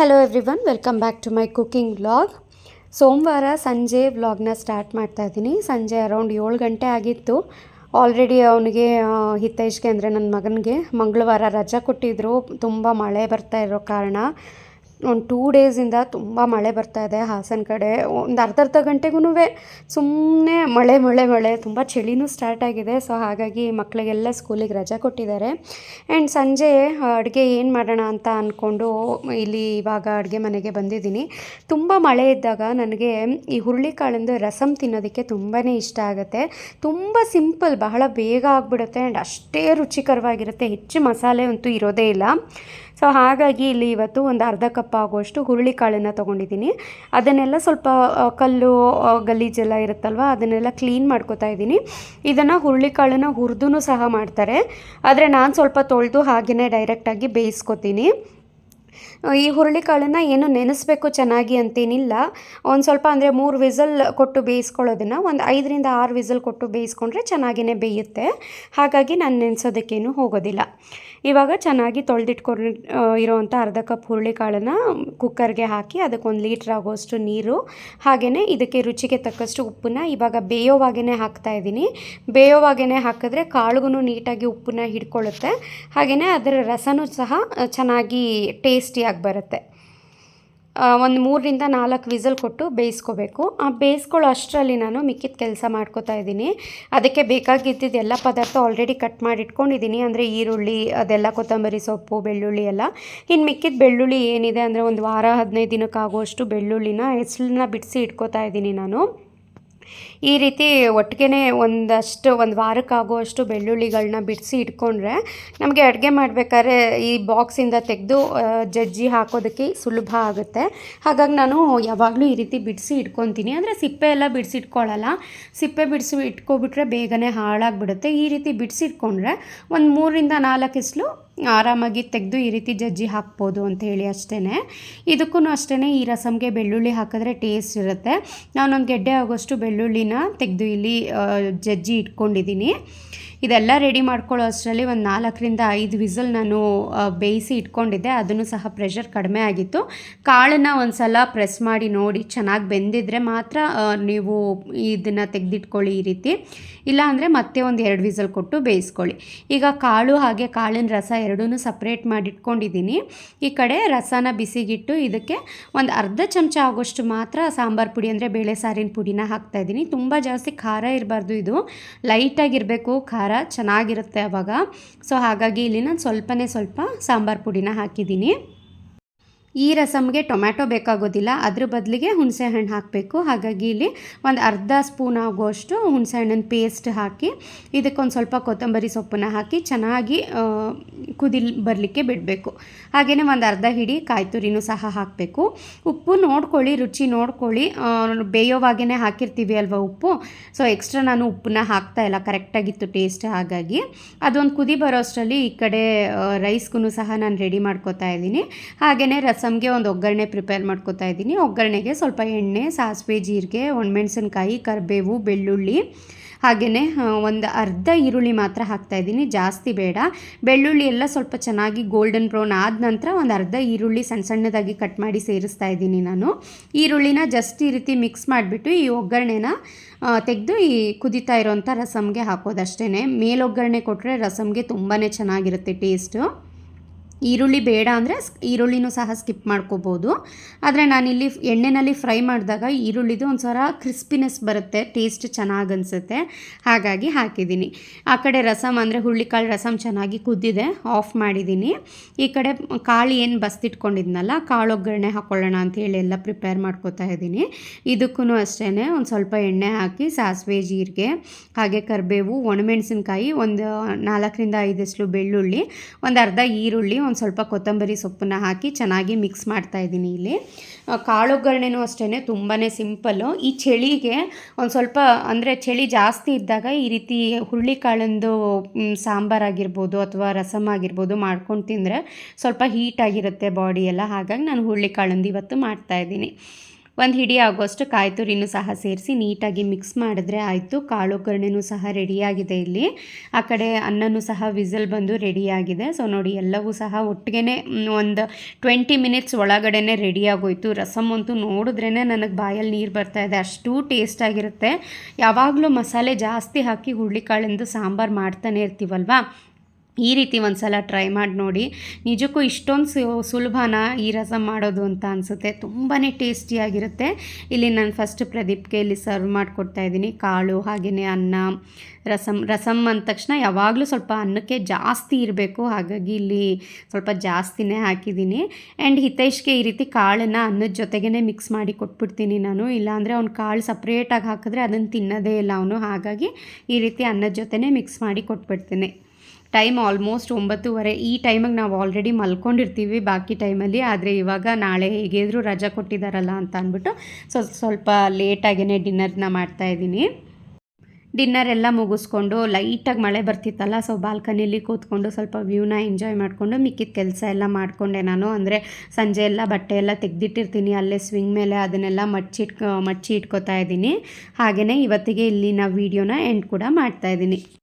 Hello everyone welcome back to my cooking vlog ಸೋಮವಾರ ಸಂಜೆ ವ್ಲಾಗ್ನ ಸ್ಟಾರ್ಟ್ ಮಾಡ್ತಾ ಇದ್ದೀನಿ. ಸಂಜೆ ಅರೌಂಡ್ ಏಳು ಗಂಟೆ ಆಗಿತ್ತು. ಆಲ್ರೆಡಿ ಅವನಿಗೆ ಹಿತೈಷ್ಗೆ ಅಂದರೆ ನನ್ನ ಮಗನಿಗೆ ಮಂಗಳವಾರ ರಜಾ ಕೊಟ್ಟಿದ್ದರು ತುಂಬ ಮಳೆ ಬರ್ತಾ ಇರೋ ಕಾರಣ. ಒಂದು ಟೂ ಡೇಸಿಂದ ತುಂಬ ಮಳೆ ಬರ್ತಾ ಇದೆ ಹಾಸನ ಕಡೆ. ಒಂದು ಅರ್ಧ ಅರ್ಧ ಗಂಟೆಗೂ ಸುಮ್ಮನೆ ಮಳೆ ಮಳೆ ಮಳೆ ತುಂಬ ಚಳಿನೂ ಸ್ಟಾರ್ಟ್ ಆಗಿದೆ. ಸೊ ಹಾಗಾಗಿ ಮಕ್ಕಳಿಗೆಲ್ಲ ಸ್ಕೂಲಿಗೆ ರಜೆ ಕೊಟ್ಟಿದ್ದಾರೆ. ಆ್ಯಂಡ್ ಸಂಜೆ ಅಡುಗೆ ಏನು ಮಾಡೋಣ ಅಂತ ಅಂದ್ಕೊಂಡು ಇಲ್ಲಿ ಇವಾಗ ಅಡುಗೆ ಮನೆಗೆ ಬಂದಿದ್ದೀನಿ. ತುಂಬ ಮಳೆ ಇದ್ದಾಗ ನನಗೆ ಈ ಹುರುಳಿಕಾಳಿಂದು ರಸಮ್ ತಿನ್ನೋದಕ್ಕೆ ತುಂಬಾ ಇಷ್ಟ ಆಗುತ್ತೆ. ತುಂಬ ಸಿಂಪಲ್ ಬಹಳ ಬೇಗ ಆಗಿಬಿಡುತ್ತೆ. ಆ್ಯಂಡ್ ಅಷ್ಟೇ ರುಚಿಕರವಾಗಿರುತ್ತೆ. ಹೆಚ್ಚು ಮಸಾಲೆ ಅಂತೂ ಇರೋದೇ ಇಲ್ಲ. ಸೊ ಹಾಗಾಗಿ ಇಲ್ಲಿ ಇವತ್ತು ಒಂದು ಅರ್ಧ ಕಪ್ ಆಗುವಷ್ಟು ಹುರುಳಿಕಾಳನ್ನು ತೊಗೊಂಡಿದ್ದೀನಿ. ಅದನ್ನೆಲ್ಲ ಸ್ವಲ್ಪ ಕಲ್ಲು ಗಲೀಜೆಲ್ಲ ಇರುತ್ತಲ್ವ, ಅದನ್ನೆಲ್ಲ ಕ್ಲೀನ್ ಮಾಡ್ಕೋತಾ ಇದ್ದೀನಿ. ಇದನ್ನು ಹುರುಳಿಕಾಳನ್ನು ಹುರಿದು ಸಹ ಮಾಡ್ತಾರೆ. ಆದರೆ ನಾನು ಸ್ವಲ್ಪ ತೊಳೆದು ಹಾಗೆಯೇ ಡೈರೆಕ್ಟಾಗಿ ಬೇಯಿಸ್ಕೊತೀನಿ. ಈ ಹುರುಳಿಕಾಳನ್ನು ಏನು ನೆನೆಸ್ಬೇಕು ಚೆನ್ನಾಗಿ ಅಂತೇನಿಲ್ಲ. ಒಂದು ಸ್ವಲ್ಪ ಅಂದರೆ ಮೂರು ವಿಸಲ್ ಕೊಟ್ಟು ಬೇಯಿಸ್ಕೊಳ್ಳೋದನ್ನು, ಒಂದು ಐದರಿಂದ ಆರು ವಿಸಲ್ ಕೊಟ್ಟು ಬೇಯಿಸ್ಕೊಂಡ್ರೆ ಚೆನ್ನಾಗಿಯೇ ಬೇಯುತ್ತೆ. ಹಾಗಾಗಿ ನಾನು ನೆನೆಸೋದಕ್ಕೇನು ಹೋಗೋದಿಲ್ಲ. ಇವಾಗ ಚೆನ್ನಾಗಿ ತೊಳೆದಿಟ್ಕೊಂಡು ಇರೋವಂಥ ಅರ್ಧ ಕಪ್ ಹುರುಳಿಕಾಳನ್ನು ಕುಕ್ಕರ್ಗೆ ಹಾಕಿ ಅದಕ್ಕೊಂದು ಲೀಟ್ರ್ ಆಗೋಷ್ಟು ನೀರು ಹಾಗೆಯೇ ಇದಕ್ಕೆ ರುಚಿಗೆ ತಕ್ಕಷ್ಟು ಉಪ್ಪನ್ನ ಇವಾಗ ಬೇಯೋವಾಗೇ ಹಾಕ್ತಾ ಇದ್ದೀನಿ. ಬೇಯೋವಾಗೇ ಹಾಕಿದ್ರೆ ಕಾಳುಗೂ ನೀಟಾಗಿ ಉಪ್ಪನ್ನ ಹಿಡ್ಕೊಳ್ಳುತ್ತೆ. ಹಾಗೆಯೇ ಅದರ ರಸನೂ ಸಹ ಚೆನ್ನಾಗಿ ಚೆನ್ನಾಗಿ ಟೇಸ್ಟಿಯಾಗಿ ಬರುತ್ತೆ. ಒಂದು ಮೂರರಿಂದ ನಾಲ್ಕು ವಿಸಲ್ ಕೊಟ್ಟು ಬೇಯಿಸ್ಕೋಬೇಕು. ಆ, ಬೇಯಿಸ್ಕೊಳ್ಳೋ ಅಷ್ಟರಲ್ಲಿ ನಾನು ಮಿಕ್ಕಿದ ಕೆಲಸ ಮಾಡ್ಕೋತಾ ಇದ್ದೀನಿ. ಅದಕ್ಕೆ ಬೇಕಾಗಿದ್ದಿದ್ದು ಎಲ್ಲ ಪದಾರ್ಥ ಆಲ್ರೆಡಿ ಕಟ್ ಮಾಡಿ ಇಟ್ಕೊಂಡಿದ್ದೀನಿ ಅಂದರೆ ಈರುಳ್ಳಿ, ಅದೆಲ್ಲ ಕೊತ್ತಂಬರಿ ಸೊಪ್ಪು, ಬೆಳ್ಳುಳ್ಳಿ ಎಲ್ಲ. ಇನ್ನು ಮಿಕ್ಕಿದ ಬೆಳ್ಳುಳ್ಳಿ ಏನಿದೆ ಅಂದರೆ ಒಂದು ವಾರ ಹದಿನೈದು ದಿನಕ್ಕಾಗುವಷ್ಟು ಬೆಳ್ಳುಳ್ಳಿನ ಹೆಸ್ರನ್ನ ಬಿಡಿಸಿ ಇಟ್ಕೋತಾ ಇದ್ದೀನಿ ನಾನು. ಈ ರೀತಿ ಒಟ್ಟಿಗೆ ಒಂದಷ್ಟು, ಒಂದು ವಾರಕ್ಕಾಗುವಷ್ಟು ಬೆಳ್ಳುಳ್ಳಿಗಳನ್ನ ಬಿಡಿಸಿ ಇಟ್ಕೊಂಡ್ರೆ ನಮಗೆ ಅಡುಗೆ ಮಾಡಬೇಕಾದ್ರೆ ಈ ಬಾಕ್ಸಿಂದ ತೆಗೆದು ಜಜ್ಜಿ ಹಾಕೋದಕ್ಕೆ ಸುಲಭ ಆಗುತ್ತೆ. ಹಾಗಾಗಿ ನಾನು ಯಾವಾಗಲೂ ಈ ರೀತಿ ಬಿಡಿಸಿ ಇಟ್ಕೊತೀನಿ. ಅಂದರೆ ಸಿಪ್ಪೆ ಎಲ್ಲ ಬಿಡಿಸಿ ಇಟ್ಕೊಳ್ಳಲ್ಲ ಸಿಪ್ಪೆ ಬಿಡಿಸಿ ಇಟ್ಕೊಬಿಟ್ರೆ ಬೇಗನೆ ಹಾಳಾಗಿಬಿಡುತ್ತೆ. ಈ ರೀತಿ ಬಿಡಿಸಿಟ್ಕೊಂಡ್ರೆ ಒಂದು ಮೂರರಿಂದ ನಾಲ್ಕು ಇಸ್ಲು ಆರಾಮಾಗಿ ತೆಗೆದು ಈ ರೀತಿ ಜಜ್ಜಿ ಹಾಕ್ಬೋದು ಅಂತ ಹೇಳಿ ಅಷ್ಟೇ ಇದಕ್ಕೂ ಅಷ್ಟೇ ಈ ರಸಮ್ಗೆ ಬೆಳ್ಳುಳ್ಳಿ ಹಾಕಿದ್ರೆ ಟೇಸ್ಟ್ ಇರುತ್ತೆ. ನಾನೊಂದು ಗೆಡ್ಡೆ ಆಗೋಷ್ಟು ಬೆಳ್ಳುಳ್ಳಿನ ತೆಗೆದು ಇಲ್ಲಿ ಜಜ್ಜಿ ಇಟ್ಕೊಂಡಿದ್ದೀನಿ. ಇದೆಲ್ಲ ರೆಡಿ ಮಾಡ್ಕೊಳ್ಳೋ ಅಷ್ಟರಲ್ಲಿ ಒಂದು ನಾಲ್ಕರಿಂದ ಐದು ವಿಸಲ್ ನಾನು ಬೇಯಿಸಿ ಇಟ್ಕೊಂಡಿದ್ದೆ. ಅದನ್ನು ಸಹ ಪ್ರೆಷರ್ ಕಡಿಮೆ ಆಗಿತ್ತು. ಕಾಳನ್ನು ಒಂದು ಸಲ ಪ್ರೆಸ್ ಮಾಡಿ ನೋಡಿ ಚೆನ್ನಾಗಿ ಬೆಂದಿದ್ರೆ ಮಾತ್ರ ನೀವು ಇದನ್ನು ತೆಗೆದಿಟ್ಕೊಳ್ಳಿ ಈ ರೀತಿ. ಇಲ್ಲಾಂದರೆ ಮತ್ತೆ ಒಂದು ಎರಡು ವಿಸಲ್ ಕೊಟ್ಟು ಬೇಯಿಸ್ಕೊಳ್ಳಿ. ಈಗ ಕಾಳು ಹಾಗೆ ಕಾಳಿನ ರಸ ಎರಡೂ ಸಪ್ರೇಟ್ ಮಾಡಿಟ್ಕೊಂಡಿದ್ದೀನಿ ಈ ಕಡೆ ರಸನ ಬಿಸಿಗಿಟ್ಟು ಇದಕ್ಕೆ ಒಂದು ಅರ್ಧ ಚಮಚ ಆಗೋಷ್ಟು ಮಾತ್ರ ಸಾಂಬಾರು ಪುಡಿ ಅಂದರೆ ಬೇಳೆ ಸಾರಿನ ಪುಡಿನ ಹಾಕ್ತಾಯಿದ್ದೀನಿ ತುಂಬ ಜಾಸ್ತಿ ಖಾರ ಇರಬಾರ್ದು ಇದು. ಲೈಟಾಗಿರಬೇಕು ಖಾರ ಚೆನ್ನಾಗಿರುತ್ತೆ ಅವಾಗ. ಸೊ ಹಾಗಾಗಿ ಇಲ್ಲಿ ನಾನು ಸ್ವಲ್ಪನೇ ಸ್ವಲ್ಪ ಸಾಂಬಾರು ಪುಡಿನ ಹಾಕಿದ್ದೀನಿ. ಈ ರಸಮ್ಗೆ ಟೊಮ್ಯಾಟೊ ಬೇಕಾಗೋದಿಲ್ಲ. ಅದ್ರ ಬದಲಿಗೆ ಹುಣಸೆಹಣ್ಣು ಹಾಕಬೇಕು. ಹಾಗಾಗಿ ಇಲ್ಲಿ ಒಂದು ಅರ್ಧ ಸ್ಪೂನ್ ಆಗುವಷ್ಟು ಹುಣಸೆ ಹಣ್ಣಿನ ಪೇಸ್ಟ್ ಹಾಕಿ, ಇದಕ್ಕೊಂದು ಸ್ವಲ್ಪ ಕೊತ್ತಂಬರಿ ಸೊಪ್ಪನ್ನ ಹಾಕಿ ಚೆನ್ನಾಗಿ ಕುದಿಲ್ ಕುದಿ ಬರಲಿಕ್ಕೆ ಬಿಡಬೇಕು. ಹಾಗೆಯೇ ಒಂದು ಅರ್ಧ ಹಿಡಿ ಕಾಯಿ ತುರಿನೂ ಸಹ ಹಾಕಬೇಕು. ಉಪ್ಪು ನೋಡ್ಕೊಳ್ಳಿ, ರುಚಿ ನೋಡ್ಕೊಳ್ಳಿ. ಬೇಯೋವಾಗೇ ಹಾಕಿರ್ತೀವಿ ಅಲ್ವಾ ಉಪ್ಪು? ಸೊ ಎಕ್ಸ್ಟ್ರಾ ನಾನು ಉಪ್ಪನ್ನ ಹಾಕ್ತಾ ಇಲ್ಲ. ಕರೆಕ್ಟಾಗಿತ್ತು ಟೇಸ್ಟ್. ಹಾಗಾಗಿ ಅದೊಂದು ಕುದಿ ಬರೋ ಅಷ್ಟರಲ್ಲಿ ಈ ಕಡೆ ರೈಸ್ಗೂ ಸಹ ನಾನು ರೆಡಿ ಮಾಡ್ಕೋತಾ ಇದ್ದೀನಿ. ಹಾಗೆಯೇ ರಸಮ್ಗೆ ಒಂದು ಒಗ್ಗರಣೆ ಪ್ರಿಪೇರ್ ಮಾಡ್ಕೋತಾ ಇದ್ದೀನಿ. ಒಗ್ಗರಣೆಗೆ ಸ್ವಲ್ಪ ಎಣ್ಣೆ, ಸಾಸಿವೆ, ಜೀರಿಗೆ, ಒಣಮೆಣಸಿನ್ಕಾಯಿ, ಕರಿಬೇವು, ಬೆಳ್ಳುಳ್ಳಿ ಹಾಗೆಯೇ ಒಂದು ಅರ್ಧ ಈರುಳ್ಳಿ ಮಾತ್ರ ಹಾಕ್ತಾ ಇದ್ದೀನಿ. ಜಾಸ್ತಿ ಬೇಡ. ಬೆಳ್ಳುಳ್ಳಿ ಎಲ್ಲ ಸ್ವಲ್ಪ ಚೆನ್ನಾಗಿ ಗೋಲ್ಡನ್ ಬ್ರೌನ್ ಆದ ನಂತರ ಒಂದು ಅರ್ಧ ಈರುಳ್ಳಿ ಸಣ್ಣ ಸಣ್ಣದಾಗಿ ಕಟ್ ಮಾಡಿ ಸೇರಿಸ್ತಾ ಇದ್ದೀನಿ ನಾನು. ಈರುಳ್ಳಿನ ಜಸ್ಟ್ ಈ ರೀತಿ ಮಿಕ್ಸ್ ಮಾಡಿಬಿಟ್ಟು ಈ ಒಗ್ಗರಣೆನ ತೆಗೆದು ಈ ಕುದಿತಾ ಇರೋವಂಥ ರಸಮ್ಗೆ ಹಾಕೋದಷ್ಟೇ ಮೇಲೊಗ್ಗರಣೆ ಕೊಟ್ಟರೆ ರಸಮ್ಗೆ ತುಂಬಾ ಚೆನ್ನಾಗಿರುತ್ತೆ ಟೇಸ್ಟು ಈರುಳ್ಳಿ ಬೇಡ ಅಂದರೆ ಈರುಳ್ಳಿನೂ ಸಹ ಸ್ಕಿಪ್ ಮಾಡ್ಕೋಬೋದು. ಆದರೆ ನಾನಿಲ್ಲಿ ಎಣ್ಣೆಯಲ್ಲಿ ಫ್ರೈ ಮಾಡಿದಾಗ ಈರುಳ್ಳಿದು ಒಂಥರ ಕ್ರಿಸ್ಪಿನೆಸ್ ಬರುತ್ತೆ ಟೇಸ್ಟ್ ಚೆನ್ನಾಗಿ ಅನಿಸುತ್ತೆ. ಹಾಗಾಗಿ ಹಾಕಿದ್ದೀನಿ. ಆ ಕಡೆ ರಸಮ್ ಅಂದರೆ ಹುಳ್ಳಿಕಾಳು ರಸಮ್ ಚೆನ್ನಾಗಿ ಕುದ್ದಿದೆ ಆಫ್ ಮಾಡಿದ್ದೀನಿ. ಈ ಕಡೆ ಕಾಳು ಏನು ಬಸ್ತಿಟ್ಕೊಂಡಿದ್ನಲ್ಲ, ಕಾಳು ಒಗ್ಗರಣೆ ಹಾಕ್ಕೊಳ್ಳೋಣ ಅಂಥೇಳಿ ಎಲ್ಲ ಪ್ರಿಪೇರ್ ಮಾಡ್ಕೋತಾ ಇದ್ದೀನಿ. ಇದಕ್ಕೂ ಅಷ್ಟೇ ಒಂದು ಸ್ವಲ್ಪ ಎಣ್ಣೆ ಹಾಕಿ, ಸಾಸಿವೆ, ಜೀರಿಗೆ, ಹಾಗೆ ಕರಿಬೇವು, ಒಣಮೆಣಸಿನ್ಕಾಯಿ, ಒಂದು ನಾಲ್ಕರಿಂದ ಐದಷ್ಟು ಬೆಳ್ಳುಳ್ಳಿ, ಒಂದು ಅರ್ಧ ಈರುಳ್ಳಿ ಒಂದು ಸ್ವಲ್ಪ ಕೊತ್ತಂಬರಿ ಸೊಪ್ಪನ್ನ ಹಾಕಿ ಚೆನ್ನಾಗಿ ಮಿಕ್ಸ್ ಮಾಡ್ತಾ ಇದ್ದೀನಿ ಇಲ್ಲಿ. ಆ, ಕಾಳು ಒಗ್ಗರಣೆನೂ ಅಷ್ಟೇ ತುಂಬಾ ಸಿಂಪಲ್ಲು. ಈ ಚಳಿಗೆ ಒಂದು ಸ್ವಲ್ಪ ಅಂದರೆ ಚಳಿ ಜಾಸ್ತಿ ಇದ್ದಾಗ ಈ ರೀತಿ ಹುರುಳಿಕಾಳಂದು ಸಾಂಬಾರ್ ಸಾಂಬಾರಾಗಿರ್ಬೋದು ಅಥವಾ ರಸಮ್ ಆಗಿರ್ಬೋದು ಮಾಡ್ಕೊಂಡು ತಿಂದರೆ ಸ್ವಲ್ಪ ಹೀಟ್ ಆಗಿರುತ್ತೆ ಬಾಡಿ ಎಲ್ಲ. ಹಾಗಾಗಿ ನಾನು ಹುರುಳಿಕಾಳಂದು ಇವತ್ತು ಮಾಡ್ತಾ ಇದ್ದೀನಿ. ಒಂದು ಹಿಡಿ ಆಗೋಷ್ಟು ಕಾಯಿ ತುರಿನೂ ಸಹ ಸೇರಿಸಿ ನೀಟಾಗಿ ಮಿಕ್ಸ್ ಮಾಡಿದ್ರೆ ಆಯಿತು. ಕಾಳು ಒಗ್ಗರಣೆನೂ ಸಹ ರೆಡಿಯಾಗಿದೆ ಇಲ್ಲಿ. ಆ ಕಡೆ ಅನ್ನನೂ ಸಹ ವಿಸಲ್ ಬಂದು ರೆಡಿಯಾಗಿದೆ. ಸೊ ನೋಡಿ, ಎಲ್ಲವೂ ಸಹ ಒಟ್ಟಿಗೆ ಒಂದು ಟ್ವೆಂಟಿ ಮಿನಿಟ್ಸ್ ಒಳಗಡೆನೆ ರೆಡಿ ಆಗೋಯ್ತು ರಸಮ್ ಅಂತೂ ನೋಡಿದ್ರೇ ನನಗೆ ಬಾಯಲ್ಲಿ ನೀರು ಬರ್ತಾ ಇದೆ. ಅಷ್ಟು ಟೇಸ್ಟಾಗಿರುತ್ತೆ ಯಾವಾಗಲೂ ಮಸಾಲೆ ಜಾಸ್ತಿ ಹಾಕಿ ಹುರುಳಿಕಾಳಿಂದು ಸಾಂಬಾರು ಮಾಡ್ತಾನೆ ಇರ್ತೀವಲ್ವಾ? ಈ ರೀತಿ ಒಂದು ಸಲ ಟ್ರೈ ಮಾಡಿ ನೋಡಿ. ನಿಜಕ್ಕೂ ಇಷ್ಟೊಂದು ಸುಲಭನ ಈ ರಸಂ ಮಾಡೋದು ಅಂತ ಅನಿಸುತ್ತೆ. ತುಂಬಾ ಟೇಸ್ಟಿಯಾಗಿರುತ್ತೆ ಇಲ್ಲಿ ನಾನು ಫಸ್ಟ್ ಪ್ರದೀಪ್ಗೆ ಇಲ್ಲಿ ಸರ್ವ್ ಮಾಡಿಕೊಡ್ತಾ ಇದ್ದೀನಿ. ಕಾಳು ಹಾಗೆಯೇ ಅನ್ನ ರಸಮ್ ರಸಮ್ ಅಂದ ತಕ್ಷಣ ಯಾವಾಗಲೂ ಸ್ವಲ್ಪ ಅನ್ನಕ್ಕೆ ಜಾಸ್ತಿ ಇರಬೇಕು. ಹಾಗಾಗಿ ಇಲ್ಲಿ ಸ್ವಲ್ಪ ಜಾಸ್ತಿನೇ ಹಾಕಿದ್ದೀನಿ. ಆ್ಯಂಡ್ ಹಿತೈಷ್ಗೆ ಈ ರೀತಿ ಕಾಳನ್ನು ಅನ್ನದ ಜೊತೆಗೇ ಮಿಕ್ಸ್ ಮಾಡಿ ಕೊಟ್ಬಿಡ್ತೀನಿ ನಾನು. ಇಲ್ಲಾಂದರೆ ಅವ್ನು ಕಾಳು ಸಪ್ರೇಟಾಗಿ ಹಾಕಿದ್ರೆ ಅದನ್ನು ತಿನ್ನೋದೇ ಇಲ್ಲ ಅವನು. ಹಾಗಾಗಿ ಈ ರೀತಿ ಅನ್ನದ ಜೊತೆನೇ ಮಿಕ್ಸ್ ಮಾಡಿ ಕೊಟ್ಬಿಡ್ತೀನಿ. ಟೈಮ್ ಆಲ್ಮೋಸ್ಟ್ ಒಂಬತ್ತುವರೆ. ಈ ಟೈಮಿಗೆ ನಾವು ಆಲ್ರೆಡಿ ಮಲ್ಕೊಂಡಿರ್ತೀವಿ ಬಾಕಿ ಟೈಮಲ್ಲಿ. ಆದರೆ ಇವಾಗ ನಾಳೆ ಹೇಗಿದ್ರು ರಜಾ ಕೊಟ್ಟಿದ್ದಾರಲ್ಲ ಅಂತ ಅಂದ್ಬಿಟ್ಟು ಸೊ ಸ್ವಲ್ಪ ಲೇಟಾಗೇ ಡಿನ್ನರ್ನ ಮಾಡ್ತಾಯಿದ್ದೀನಿ ಡಿನ್ನರ್ ಎಲ್ಲ ಮುಗಿಸ್ಕೊಂಡು ಲೈಟಾಗಿ ಮಳೆ ಬರ್ತಿತ್ತಲ್ಲ, ಸೊ ಬಾಲ್ಕನಿಯಲ್ಲಿ ಕೂತ್ಕೊಂಡು ಸ್ವಲ್ಪ ವ್ಯೂನ ಎಂಜಾಯ್ ಮಾಡಿಕೊಂಡು ಮಿಕ್ಕಿದ ಕೆಲಸ ಎಲ್ಲ ಮಾಡಿಕೊಂಡೆ ನಾನು. ಅಂದರೆ ಸಂಜೆ ಎಲ್ಲ ಬಟ್ಟೆ ಎಲ್ಲ ತೆಗೆದಿಟ್ಟಿರ್ತೀನಿ, ಅಲ್ಲೇ ಸ್ವಿಂಗ್ ಮೇಲೆ ಅದನ್ನೆಲ್ಲ ಮಡ್ಚಿಟ್ಕೊ ಮಡ್ಚಿ ಇಟ್ಕೋತಾ ಇದ್ದೀನಿ. ಹಾಗೆಯೇ ಇವತ್ತಿಗೆ ಇಲ್ಲಿನ ವೀಡಿಯೋನ ಎಂಡ್ ಕೂಡ ಮಾಡ್ತಾಯಿದ್ದೀನಿ